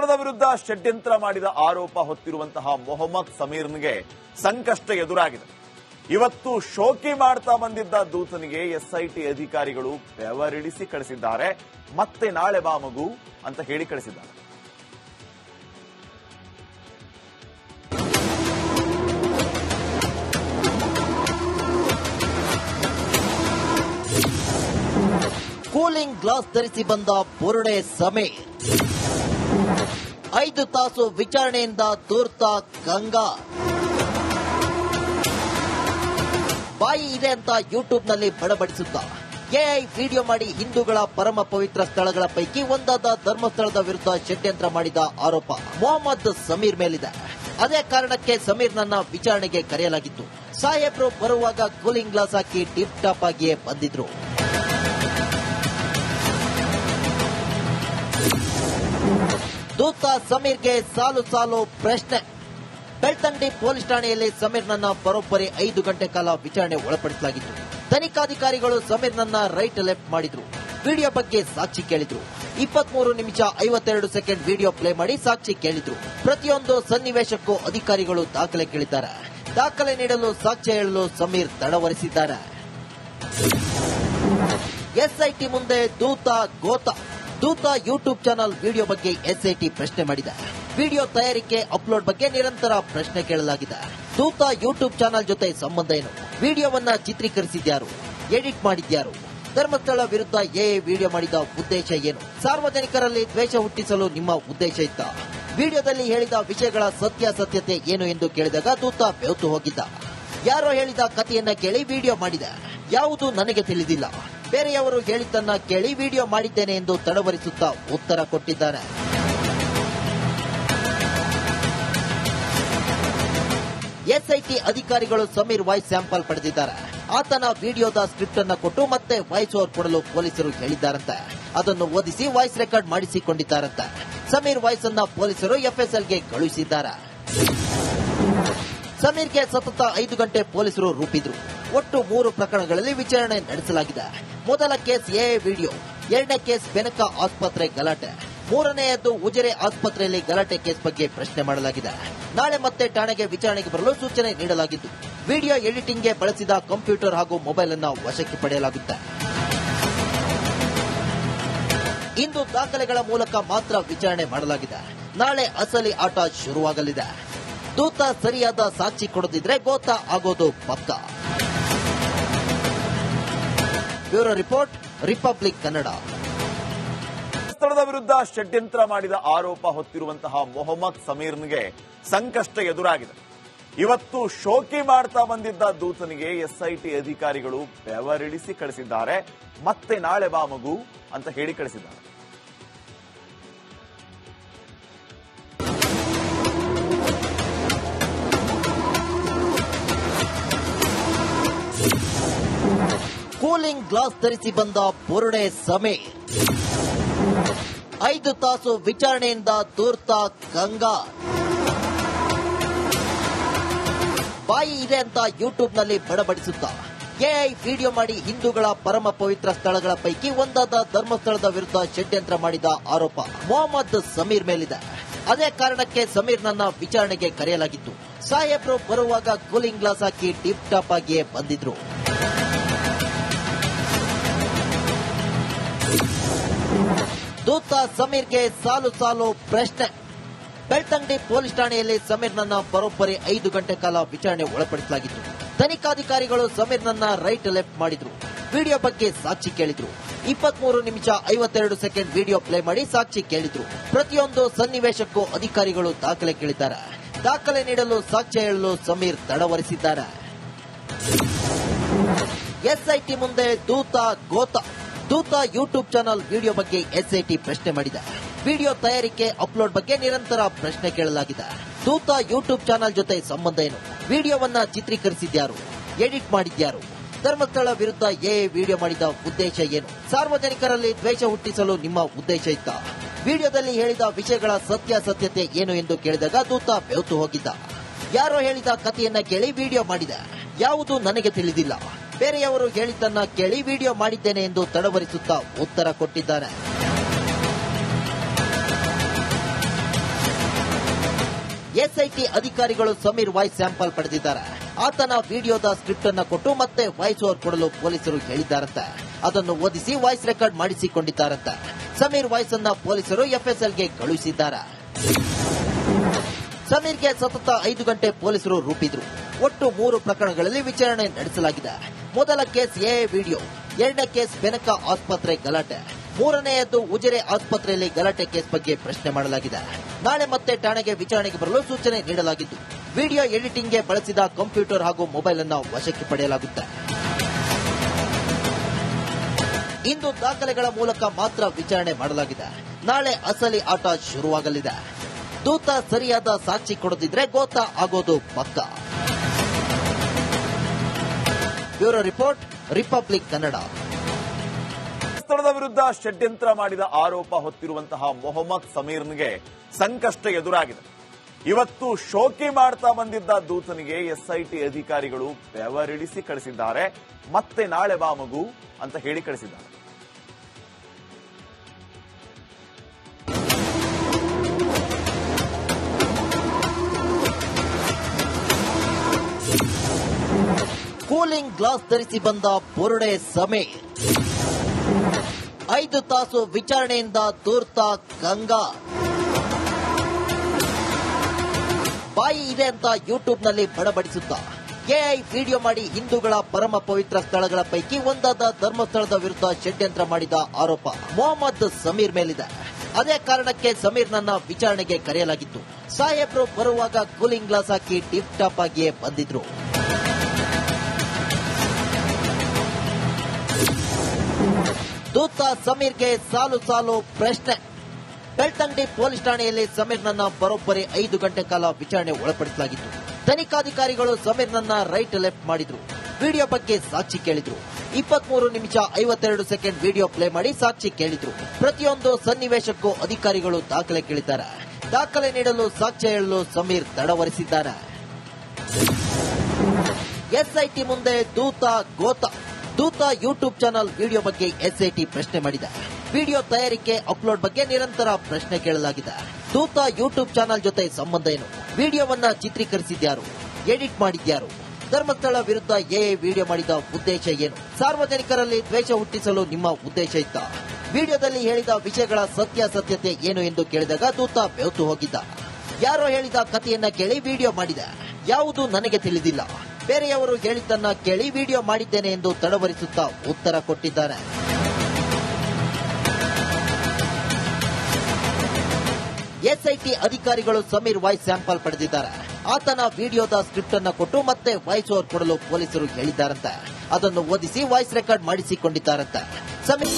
ಧರ್ಮಸ್ಥಳದ ವಿರುದ್ಧ ಷಡ್ಯಂತ್ರ ಮಾಡಿದ ಆರೋಪ ಹೊತ್ತಿರುವಂತಹ ಮೊಹಮ್ಮದ್ ಸಮೀರ್ನಿಗೆ ಸಂಕಷ್ಟ ಎದುರಾಗಿದೆ. ಇವತ್ತು ಶೋಕಿ ಮಾಡ್ತಾ ಬಂದಿದ್ದ ದೂತನಿಗೆ ಎಸ್ಐಟಿ ಅಧಿಕಾರಿಗಳು ಬೆವರಿಳಿಸಿ ಕಳಿಸಿದ್ದಾರೆ. ಮತ್ತೆ ನಾಳೆ ಬಾ ಮಗು ಅಂತ ಹೇಳಿ ಕಳಿಸಿದ್ದಾರೆ. ಕೂಲಿಂಗ್ ಗ್ಲಾಸ್ ಧರಿಸಿ ಬಂದ ಬುರುಡೆ ಸಮೀರ್. ಐದು ತಾಸು ವಿಚಾರಣೆಯಿಂದ ದೂರ್ತ ಗಂಗಾ. ಬಾಯಿ ಇದೆ ಅಂತ ಯೂಟ್ಯೂಬ್ನಲ್ಲಿ ಬಡಬಡಿಸುತ್ತ. ಎಐ ವಿಡಿಯೋ ಮಾಡಿ ಹಿಂದೂಗಳ ಪರಮ ಪವಿತ್ರ ಸ್ಥಳಗಳ ಪೈಕಿ ಒಂದಾದ ಧರ್ಮಸ್ಥಳದ ವಿರುದ್ಧ ಷಡ್ಯಂತ್ರ ಮಾಡಿದ ಆರೋಪ ಮೊಹಮ್ಮದ್ ಸಮೀರ್ ಮೇಲಿದೆ. ಅದೇ ಕಾರಣಕ್ಕೆ ಸಮೀರ್ ನನ್ನ ವಿಚಾರಣೆಗೆ ಕರೆಯಲಾಗಿತ್ತು. ಸಾಹೇಬ್ರು ಬರುವಾಗ ಕೂಲಿಂಗ್ ಗ್ಲಾಸ್ ಹಾಕಿ ಟಿಪ್ ಟಾಪ್ ಆಗಿಯೇ ಬಂದಿದ್ರು. ದೂತ ಸಮೀರ್ಗೆ ಸಾಲು ಸಾಲು ಪ್ರಶ್ನೆ. ಬೆಳ್ತಂಡಿ ಪೊಲೀಸ್ ಠಾಣೆಯಲ್ಲಿ ಸಮೀರ್ನನ್ನ ಬರೋಬ್ಬರಿ ಐದು ಗಂಟೆ ಕಾಲ ವಿಚಾರಣೆ ಒಳಪಡಿಸಲಾಗಿತ್ತು. ತನಿಖಾಧಿಕಾರಿಗಳು ಸಮೀರ್ನನ್ನ ರೈಟ್ ಲೆಫ್ಟ್ ಮಾಡಿದ್ರು. ವಿಡಿಯೋ ಬಗ್ಗೆ ಸಾಕ್ಷಿ ಕೇಳಿದ್ರು. ಇಪ್ಪತ್ಮೂರು ನಿಮಿಷ ಐವತ್ತೆರಡು ಸೆಕೆಂಡ್ ವಿಡಿಯೋ ಪ್ಲೇ ಮಾಡಿ ಸಾಕ್ಷಿ ಕೇಳಿದ್ರು. ಪ್ರತಿಯೊಂದು ಸನ್ನಿವೇಶಕ್ಕೂ ಅಧಿಕಾರಿಗಳು ದಾಖಲೆ ಕೇಳಿದ್ದಾರೆ. ದಾಖಲೆ ನೀಡಲು ಸಾಕ್ಷ್ಯ ಹೇಳಲು ಸಮೀರ್ ತಡವರಿಸಿದ್ದಾರೆ. ಎಸ್ಐಟಿ ಮುಂದೆ ದೂತ ಗೋತ. ದೂತ ಯೂಟ್ಯೂಬ್ ಚಾನಲ್ ವಿಡಿಯೋ ಬಗ್ಗೆ ಎಸ್ಐಟಿ ಪ್ರಶ್ನೆ ಮಾಡಿದೆ. ವಿಡಿಯೋ ತಯಾರಿಕೆ, ಅಪ್ಲೋಡ್ ಬಗ್ಗೆ ನಿರಂತರ ಪ್ರಶ್ನೆ ಕೇಳಲಾಗಿದೆ. ದೂತ ಯೂಟ್ಯೂಬ್ ಚಾನಲ್ ಜೊತೆ ಸಂಬಂಧ ಏನು? ವಿಡಿಯೋವನ್ನ ಚಿತ್ರೀಕರಿಸಿದ್ಯಾರು? ಎಡಿಟ್ ಮಾಡಿದ್ಯಾರು? ಧರ್ಮಸ್ಥಳ ವಿರುದ್ಧ ಎ ವಿಡಿಯೋ ಮಾಡಿದ ಉದ್ದೇಶ ಏನು? ಸಾರ್ವಜನಿಕರಲ್ಲಿ ದ್ವೇಷ ಹುಟ್ಟಿಸಲು ನಿಮ್ಮ ಉದ್ದೇಶ ಇತ್ತ? ವಿಡಿಯೋದಲ್ಲಿ ಹೇಳಿದ ವಿಷಯಗಳ ಸತ್ಯಾಸತ್ಯತೆ ಏನು ಎಂದು ಕೇಳಿದಾಗ ದೂತ ಬೆವತು ಹೋಗಿದ್ದ. ಯಾರೋ ಹೇಳಿದ ಕಥೆಯನ್ನ ಕೇಳಿ ವಿಡಿಯೋ ಮಾಡಿದೆ. ಯಾವುದು ನನಗೆ ತಿಳಿದಿಲ್ಲ. ಬೇರೆಯವರು ಹೇಳಿದ್ದನ್ನ ಕೇಳಿ ವಿಡಿಯೋ ಮಾಡಿದ್ದೇನೆ ಎಂದು ತಡವರಿಸುತ್ತಾ ಉತ್ತರ ಕೊಟ್ಟಿದ್ದಾನೆ. ಎಸ್ಐಟಿ ಅಧಿಕಾರಿಗಳು ಸಮೀರ್ ವಾಯ್ಸ್ ಸ್ಯಾಂಪಲ್ ಪಡೆದಿದ್ದಾರೆ. ಆತನ ವಿಡಿಯೋದ ಸ್ಕ್ರಿಪ್ಟ್ ಅನ್ನ ಕೊಟ್ಟು ಮತ್ತೆ ವಾಯ್ಸ್ ಓವರ್ ಕೊಡಲು ಪೊಲೀಸರು ಹೇಳಿದ್ದಾರಂತೆ. ಅದನ್ನು ಓದಿಸಿ ವಾಯ್ಸ್ ರೆಕಾರ್ಡ್ ಮಾಡಿಸಿಕೊಂಡಿದ್ದಾರಂತೆ. ಸಮೀರ್ ವಾಯ್ಸ್ ಅನ್ನ ಪೊಲೀಸರು ಎಫ್ಎಸ್ಎಲ್ಗೆ ಕಳುಹಿಸಿದ್ದಾರೆ. ಸಮೀರ್ಗೆ ಸತತ ಐದು ಗಂಟೆ ಪೊಲೀಸರು ರೂಪಿದ್ರು. ಒಟ್ಟು ಮೂರು ಪ್ರಕರಣಗಳಲ್ಲಿ ವಿಚಾರಣೆ ನಡೆಸಲಾಗಿದೆ. ಮೊದಲ ಕೇಸ್ ಎ ವಿಡಿಯೋ, ಎರಡನೇ ಕೇಸ್ ಬೆನಕ ಆಸ್ಪತ್ರೆ ಗಲಾಟೆ, ಮೂರನೆಯದ್ದು ಉಜಿರೆ ಆಸ್ಪತ್ರೆಯಲ್ಲಿ ಗಲಾಟೆ ಕೇಸ್ ಬಗ್ಗೆ ಪ್ರಶ್ನೆ ಮಾಡಲಾಗಿದೆ. ನಾಳೆ ಮತ್ತೆ ಠಾಣೆಗೆ ವಿಚಾರಣೆಗೆ ಬರಲು ಸೂಚನೆ ನೀಡಲಾಗಿದ್ದು, ವಿಡಿಯೋ ಎಡಿಟಿಂಗ್ಗೆ ಬಳಸಿದ ಕಂಪ್ಯೂಟರ್ ಹಾಗೂ ಮೊಬೈಲ್ ಅನ್ನು ವಶಕ್ಕೆ ಪಡೆಯಲಾಗುತ್ತೆ. ಇಂದು ದಾಖಲೆಗಳ ಮೂಲಕ ಮಾತ್ರ ವಿಚಾರಣೆ ಮಾಡಲಾಗಿದೆ. ನಾಳೆ ಅಸಲಿ ಆಟ ಶುರುವಾಗಲಿದೆ. ದೂತ ಸರಿಯಾದ ಸಾಕ್ಷಿ ಕೊಡದಿದ್ರೆ ಗೋತ ಆಗೋದು ಪಕ್ಕ. Bureau report, republic Kannada. ಸ್ಥಳದ ವಿರುದ್ಧ ಷಡ್ಯಂತ್ರ ಮಾಡಿದ ಆರೋಪ ಹೊತ್ತಿರುವಂತಹ ಮೊಹಮ್ಮದ್ ಸಮೀರ್ನಿಗೆ ಸಂಕಷ್ಟ ಎದುರಾಗಿದೆ. ಇವತ್ತು ಶೋಕಿ ಮಾಡ್ತಾ ಬಂದಿದ್ದ ದೂತನಿಗೆ ಎಸ್ಐಟಿ ಅಧಿಕಾರಿಗಳು ಬೆವರಿಳಿಸಿ ಕಳಿಸಿದ್ದಾರೆ. ಮತ್ತೆ ನಾಳೆ ಬಾ ಮಗು ಅಂತ ಹೇಳಿ ಕಳಿಸಿದ್ದಾರೆ. ಕೂಲಿಂಗ್ ಗ್ಲಾಸ್ ಧರಿಸಿ ಬಂದ ಬುರುಡೆ ಸಮೀರ್ ಐದು ತಾಸು ವಿಚಾರಣೆಯಿಂದ ತೂರ್ತ ಗಂಗಾ. ಬಾಯಿ ಇದೆ ಅಂತ ಯೂಟ್ಯೂಬ್ನಲ್ಲಿ ಬಡಬಡಿಸುತ್ತ. ಎಐ ವಿಡಿಯೋ ಮಾಡಿ ಹಿಂದೂಗಳ ಪರಮ ಪವಿತ್ರ ಸ್ಥಳಗಳ ಪೈಕಿ ಒಂದಾದ ಧರ್ಮಸ್ಥಳದ ವಿರುದ್ಧ ಷಡ್ಯಂತ್ರ ಮಾಡಿದ ಆರೋಪ ಮೊಹಮ್ಮದ್ ಸಮೀರ್ ಮೇಲಿದೆ. ಅದೇ ಕಾರಣಕ್ಕೆ ಸಮೀರ್ನನ್ನ ವಿಚಾರಣೆಗೆ ಕರೆಯಲಾಗಿತ್ತು. ಸಾಹೇಬ್ರು ಬರುವಾಗ ಕೂಲಿಂಗ್ ಗ್ಲಾಸ್ ಹಾಕಿ ಟಿಪ್ ಟಾಪ್ ಆಗಿಯೇ ಬಂದಿದ್ರು. ಸಮೀರ್ಗೆ ಸಾಲು ಸಾಲು ಪ್ರಶ್ನೆ. ಬೆಳ್ತಂಗಡಿ ಪೊಲೀಸ್ ಠಾಣೆಯಲ್ಲಿ ಸಮೀರ್ನನ್ನ ಬರೋಬ್ಬರಿ ಐದು ಗಂಟೆ ಕಾಲ ವಿಚಾರಣೆ ಒಳಪಡಿಸಲಾಗಿತ್ತು. ತನಿಖಾಧಿಕಾರಿಗಳು ಸಮೀರ್ನನ್ನ ರೈಟ್ ಲೆಫ್ಟ್ ಮಾಡಿದ್ರು. ವಿಡಿಯೋ ಬಗ್ಗೆ ಸಾಕ್ಷಿ ಕೇಳಿದ್ರು. ಇಪ್ಪತ್ಮೂರು ನಿಮಿಷ ಐವತ್ತೆರಡು ಸೆಕೆಂಡ್ ವಿಡಿಯೋ ಪ್ಲೇ ಮಾಡಿ ಸಾಕ್ಷಿ ಕೇಳಿದ್ರು. ಪ್ರತಿಯೊಂದು ಸನ್ನಿವೇಶಕ್ಕೂ ಅಧಿಕಾರಿಗಳು ದಾಖಲೆ ಕೇಳಿದ್ದಾರೆ. ದಾಖಲೆ ನೀಡಲು ಸಾಕ್ಷ್ಯ ಹೇಳಲು ಸಮೀರ್ ತಡವರಿಸಿದ್ದಾರೆ. ಎಸ್ಐಟಿ ಮುಂದೆ ದೂತ ಗೋತ. ದೂತ ಯೂಟ್ಯೂಬ್ ಚಾನಲ್ ವಿಡಿಯೋ ಬಗ್ಗೆ ಎಸ್ಐಟಿ ಪ್ರಶ್ನೆ ಮಾಡಿದ. ವಿಡಿಯೋ ತಯಾರಿಕೆ, ಅಪ್ಲೋಡ್ ಬಗ್ಗೆ ನಿರಂತರ ಪ್ರಶ್ನೆ ಕೇಳಲಾಗಿದೆ. ದೂತ ಯೂಟ್ಯೂಬ್ ಚಾನಲ್ ಜೊತೆ ಸಂಬಂಧ ಏನು? ವಿಡಿಯೋವನ್ನ ಚಿತ್ರೀಕರಿಸಿದ್ಯಾರು? ಎಡಿಟ್ ಮಾಡಿದ್ಯಾರು? ಧರ್ಮಸ್ಥಳ ವಿರುದ್ಧ ಎ ವಿಡಿಯೋ ಮಾಡಿದ ಉದ್ದೇಶ ಏನು? ಸಾರ್ವಜನಿಕರಲ್ಲಿ ದ್ವೇಷ ಹುಟ್ಟಿಸಲು ನಿಮ್ಮ ಉದ್ದೇಶ ಇತ್ತ? ವಿಡಿಯೋದಲ್ಲಿ ಹೇಳಿದ ವಿಷಯಗಳ ಸತ್ಯಾಸತ್ಯತೆ ಏನು ಎಂದು ಕೇಳಿದಾಗ ದೂತ ಬೆವತು ಹೋಗಿದ್ದ. ಯಾರೋ ಹೇಳಿದ ಕಥೆಯನ್ನ ಕೇಳಿ ವಿಡಿಯೋ ಮಾಡಿದೆ. ಯಾವುದು ನನಗೆ ತಿಳಿದಿಲ್ಲ. ಬೇರೆಯವರು ಹೇಳಿದ್ದನ್ನ ಕೇಳಿ ವಿಡಿಯೋ ಮಾಡಿದ್ದೇನೆ ಎಂದು ತಡವರಿಸುತ್ತಾ ಉತ್ತರ ಕೊಟ್ಟಿದ್ದಾನೆ. ಎಸ್ಐಟಿ ಅಧಿಕಾರಿಗಳು ಸಮೀರ್ ವಾಯ್ಸ್ ಸ್ಯಾಂಪಲ್ ಪಡೆದಿದ್ದಾರೆ. ಆತನ ವಿಡಿಯೋದ ಸ್ಕ್ರಿಪ್ಟ್ ಅನ್ನ ಕೊಟ್ಟು ಮತ್ತೆ ವಾಯ್ಸ್ ಓವರ್ ಕೊಡಲು ಪೊಲೀಸರು ಹೇಳಿದ್ದಾರಂತೆ. ಅದನ್ನು ಓದಿಸಿ ವಾಯ್ಸ್ ರೆಕಾರ್ಡ್ ಮಾಡಿಸಿಕೊಂಡಿದ್ದಾರಂತೆ. ಸಮೀರ್ ವಾಯ್ಸ್ ಅನ್ನ ಪೊಲೀಸರು ಎಫ್ಎಸ್ಎಲ್ಗೆ ಕಳುಹಿಸಿದ್ದಾರೆ. ಸಮೀರ್ಗೆ ಸತತ ಐದು ಗಂಟೆ ಪೊಲೀಸರು ರೂಪಿದ್ರು. ಒಟ್ಟು ಮೂರು ಪ್ರಕರಣಗಳಲ್ಲಿ ವಿಚಾರಣೆ ನಡೆಸಲಾಗಿದೆ. ಮೊದಲ ಕೇಸ್ ಎ ವಿಡಿಯೋ, ಎರಡನೇ ಕೇಸ್ ಬೆನಕ ಆಸ್ಪತ್ರೆ ಗಲಾಟೆ, ಮೂರನೆಯದ್ದು ಉಜಿರೆ ಆಸ್ಪತ್ರೆಯಲ್ಲಿ ಗಲಾಟೆ ಕೇಸ್ ಬಗ್ಗೆ ಪ್ರಶ್ನೆ ಮಾಡಲಾಗಿದೆ. ನಾಳೆ ಮತ್ತೆ ಠಾಣೆಗೆ ವಿಚಾರಣೆಗೆ ಬರಲು ಸೂಚನೆ ನೀಡಲಾಗಿದ್ದು, ವಿಡಿಯೋ ಎಡಿಟಿಂಗ್ಗೆ ಬಳಸಿದ ಕಂಪ್ಯೂಟರ್ ಹಾಗೂ ಮೊಬೈಲ್ ಅನ್ನು ವಶಕ್ಕೆ ಪಡೆಯಲಾಗುತ್ತೆ. ಇಂದು ದಾಖಲೆಗಳ ಮೂಲಕ ಮಾತ್ರ ವಿಚಾರಣೆ ಮಾಡಲಾಗಿದೆ. ನಾಳೆ ಅಸಲಿ ಆಟ ಶುರುವಾಗಲಿದೆ. ದೂತ ಸರಿಯಾದ ಸಾಕ್ಷಿ ಕೊಡದಿದ್ರೆ ಗೋತ ಆಗೋದು ಪಕ್ಕ. Bureau report, republic Kannada. ಸ್ಥಳದ ವಿರುದ್ಧ ಷಡ್ಯಂತ್ರ ಮಾಡಿದ ಆರೋಪ ಹೊತ್ತಿರುವಂತಹ ಮೊಹಮ್ಮದ್ ಸಮೀರ್ನ್ಗೆ ಸಂಕಷ್ಟ ಎದುರಾಗಿದೆ. ಇವತ್ತು ಶೋಕಿ ಮಾಡ್ತಾ ಬಂದಿದ್ದ ದೂತನಿಗೆ ಎಸ್ಐಟಿ ಅಧಿಕಾರಿಗಳು ಬೆವರಿಳಿಸಿ ಕಳಿಸಿದ್ದಾರೆ. ಮತ್ತೆ ನಾಳೆ ಬಾ ಮಗು ಅಂತ ಹೇಳಿ ಕಳಿಸಿದ್ದಾರೆ. ಕೂಲಿಂಗ್ ಗ್ಲಾಸ್ ಧರಿಸಿ ಬಂದ ಬುರುಡೆ ಸಮೀರ್. ಐದು ತಾಸು ವಿಚಾರಣೆಯಿಂದ ತೂರ್ತ ಗಂಗಾ. ಬಾಯಿ ಇದೆ ಅಂತ ಯೂಟ್ಯೂಬ್ನಲ್ಲಿ ಬಡಬಡಿಸುತ್ತ. ಎಐ ವಿಡಿಯೋ ಮಾಡಿ ಹಿಂದೂಗಳ ಪರಮ ಪವಿತ್ರ ಸ್ಥಳಗಳ ಪೈಕಿ ಒಂದಾದ ಧರ್ಮಸ್ಥಳದ ವಿರುದ್ಧ ಷಡ್ಯಂತ್ರ ಮಾಡಿದ ಆರೋಪ ಮೊಹಮ್ಮದ್ ಸಮೀರ್ ಮೇಲಿದೆ. ಅದೇ ಕಾರಣಕ್ಕೆ ಸಮೀರ್ನನ್ನ ವಿಚಾರಣೆಗೆ ಕರೆಯಲಾಗಿತ್ತು. ಸಾಹೇಬ್ರು ಬರುವಾಗ ಕೂಲಿಂಗ್ ಗ್ಲಾಸ್ ಹಾಕಿ ಟಿಪ್ ಟಾಪ್ ಆಗಿಯೇ ಬಂದಿದ್ರು. ದೂತ ಸಮೀರ್ಗೆ ಸಾಲು ಸಾಲು ಪ್ರಶ್ನೆ. ಬೆಳ್ತಂಗಡಿ ಪೊಲೀಸ್ ಠಾಣೆಯಲ್ಲಿ ಸಮೀರ್ನನ್ನ ಬರೋಬ್ಬರಿ ಐದು ಗಂಟೆ ಕಾಲ ವಿಚಾರಣೆ ಒಳಪಡಿಸಲಾಗಿತ್ತು. ತನಿಖಾಧಿಕಾರಿಗಳು ಸಮೀರ್ನನ್ನ ರೈಟ್ ಲೆಫ್ಟ್ ಮಾಡಿದ್ರು. ವಿಡಿಯೋ ಬಗ್ಗೆ ಸಾಕ್ಷಿ ಕೇಳಿದ್ರು. ಇಪ್ಪತ್ಮೂರು ನಿಮಿಷ ಐವತ್ತೆರಡು ಸೆಕೆಂಡ್ ವಿಡಿಯೋ ಪ್ಲೇ ಮಾಡಿ ಸಾಕ್ಷಿ ಕೇಳಿದ್ರು. ಪ್ರತಿಯೊಂದು ಸನ್ನಿವೇಶಕ್ಕೂ ಅಧಿಕಾರಿಗಳು ದಾಖಲೆ ಕೇಳಿದ್ದಾರೆ. ದಾಖಲೆ ನೀಡಲು ಸಾಕ್ಷ್ಯ ಹೇಳಲು ಸಮೀರ್ ತಡವರಿಸಿದ್ದಾರೆ. ಎಸ್ಐಟಿ ಮುಂದೆ ದೂತ ಗೋತ. ದೂತ ಯೂಟ್ಯೂಬ್ ಚಾನಲ್ ವಿಡಿಯೋ ಬಗ್ಗೆ ಎಸ್ಐಟಿ ಪ್ರಶ್ನೆ ಮಾಡಿದೆ. ವಿಡಿಯೋ ತಯಾರಿಕೆ, ಅಪ್ಲೋಡ್ ಬಗ್ಗೆ ನಿರಂತರ ಪ್ರಶ್ನೆ ಕೇಳಲಾಗಿದೆ. ದೂತ ಯೂಟ್ಯೂಬ್ ಚಾನಲ್ ಜೊತೆ ಸಂಬಂಧ ಏನು? ವಿಡಿಯೋವನ್ನ ಚಿತ್ರೀಕರಿಸಿದ್ಯಾರು? ಎಡಿಟ್ ಮಾಡಿದ್ಯಾರು? ಧರ್ಮಸ್ಥಳ ವಿರುದ್ಧ ಎಎ ವಿಡಿಯೋ ಮಾಡಿದ ಉದ್ದೇಶ ಏನು? ಸಾರ್ವಜನಿಕರಲ್ಲಿ ದ್ವೇಷ ಹುಟ್ಟಿಸಲು ನಿಮ್ಮ ಉದ್ದೇಶ ಇತ್ತ? ವಿಡಿಯೋದಲ್ಲಿ ಹೇಳಿದ ವಿಷಯಗಳ ಸತ್ಯಾಸತ್ಯತೆ ಏನು ಎಂದು ಕೇಳಿದಾಗ ದೂತ ಬೆವತು ಹೋಗಿದ್ದ. ಯಾರೋ ಹೇಳಿದ ಕಥೆಯನ್ನ ಕೇಳಿ ವಿಡಿಯೋ ಮಾಡಿದೆ. ಯಾವುದು ನನಗೆ ತಿಳಿದಿಲ್ಲ. ಬೇರೆಯವರು ಹೇಳಿದ್ದನ್ನ ಕೇಳಿ ವಿಡಿಯೋ ಮಾಡಿದ್ದೇನೆ ಎಂದು ತಡವರಿಸುತ್ತಾ ಉತ್ತರ ಕೊಟ್ಟಿದ್ದಾರೆ ಎಸ್ಐಟಿ ಅಧಿಕಾರಿಗಳು ಸಮೀರ್ ವಾಯ್ಸ್ ಸ್ಯಾಂಪಲ್ ಪಡೆದಿದ್ದಾರೆ. ಆತನ ವಿಡಿಯೋದ ಸ್ಕ್ರಿಪ್ಟ್ ಅನ್ನ ಕೊಟ್ಟು ಮತ್ತೆ ವಾಯ್ಸ್ ಓವರ್ ಕೊಡಲು ಪೊಲೀಸರು ಹೇಳಿದ್ದಾರಂತೆ. ಅದನ್ನು ಓದಿಸಿ ವಾಯ್ಸ್ ರೆಕಾರ್ಡ್ ಮಾಡಿಸಿಕೊಂಡಿದ್ದಾರಂತೆ. ಸಮೀರ್